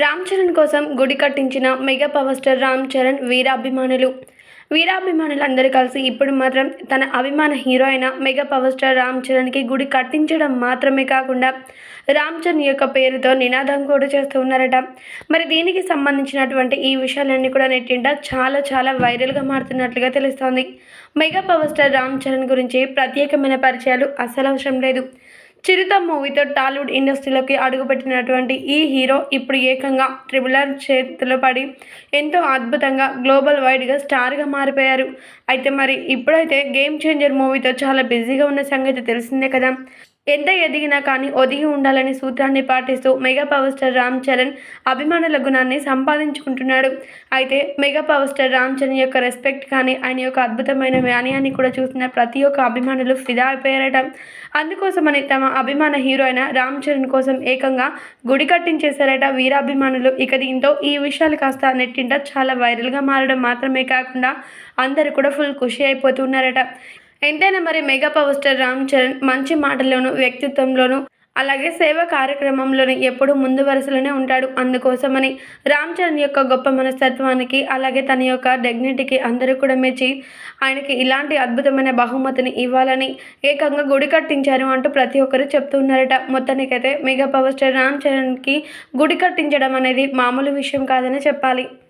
రామ్ చరణ్ కోసం గుడి కట్టించిన mega power star Ram Charan వీరాభిమానులు. వీరాభిమానులు అందరూ కలిసి ఇప్పుడు మాత్రం తన అభిమాన హీరో అయిన మెగా పవర్ స్టార్ రామ్ చరణ్కి గుడి కట్టించడం మాత్రమే కాకుండా రామ్ చరణ్ యొక్క పేరుతో నినాదం కూడా చేస్తూ ఉన్నారట. మరి దీనికి సంబంధించినటువంటి ఈ విషయాలన్నీ కూడా నెట్టింట చాలా చాలా వైరల్గా మారుతున్నట్లుగా తెలుస్తోంది. Mega power star Ram Charan గురించి ప్రత్యేకమైన పరిచయాలు అసలు అవసరం లేదు. చిరుత మూవీతో టాలీవుడ్ ఇండస్ట్రీలోకి అడుగుపెట్టినటువంటి ఈ హీరో ఇప్పుడు ఏకంగా ట్రిబుల్ ఆర్ చేతిలో పడి ఎంతో అద్భుతంగా గ్లోబల్ వైడ్గా స్టార్గా మారిపోయారు. అయితే మరి ఇప్పుడైతే గేమ్ చేంజర్ మూవీతో చాలా బిజీగా ఉన్న సంగతి తెలిసిందే కదా. ఎంత ఎదిగినా కానీ ఒదిగి ఉండాలని సూత్రాన్ని పాటిస్తూ mega power star Ram Charan అభిమానుల గుణాన్ని సంపాదించుకుంటున్నాడు. అయితే mega power star Ram Charan యొక్క రెస్పెక్ట్ కానీ ఆయన యొక్క అద్భుతమైన వ్యాన్యాన్ని కూడా చూసిన ప్రతి ఒక్క అభిమానులు ఫిదా అయిపోయారట. అందుకోసమని తమ అభిమాన హీరో అయిన రామ్ చరణ్ కోసం ఏకంగా గుడి కట్టించేశారట వీరాభిమానులు. ఇక దీంతో ఈ విషయాలు కాస్త నెట్టింట చాలా వైరల్గా మారడం మాత్రమే కాకుండా అందరూ కూడా ఫుల్ ఖుషి అయిపోతున్నారట ఎంతైనా మరి mega power star Ram Charan మంచి మాటల్లోనూ వ్యక్తిత్వంలోనూ అలాగే సేవ కార్యక్రమంలోనూ ఎప్పుడూ ముందు వరుసలోనే ఉంటాడు. అందుకోసమని రామ్ చరణ్ యొక్క గొప్ప మనస్తత్వానికి అలాగే తన యొక్క డెగ్నిటీకి అందరూ కూడా మెచ్చి ఆయనకి ఇలాంటి అద్భుతమైన బహుమతిని ఇవ్వాలని ఏకంగా గుడి కట్టించారు అంటూ ప్రతి ఒక్కరు చెప్తున్నారట. మొత్తానికైతే మెగా పవర్ స్టార్ రామ్ చరణ్కి గుడి కట్టించడం అనేది మామూలు విషయం కాదని చెప్పాలి.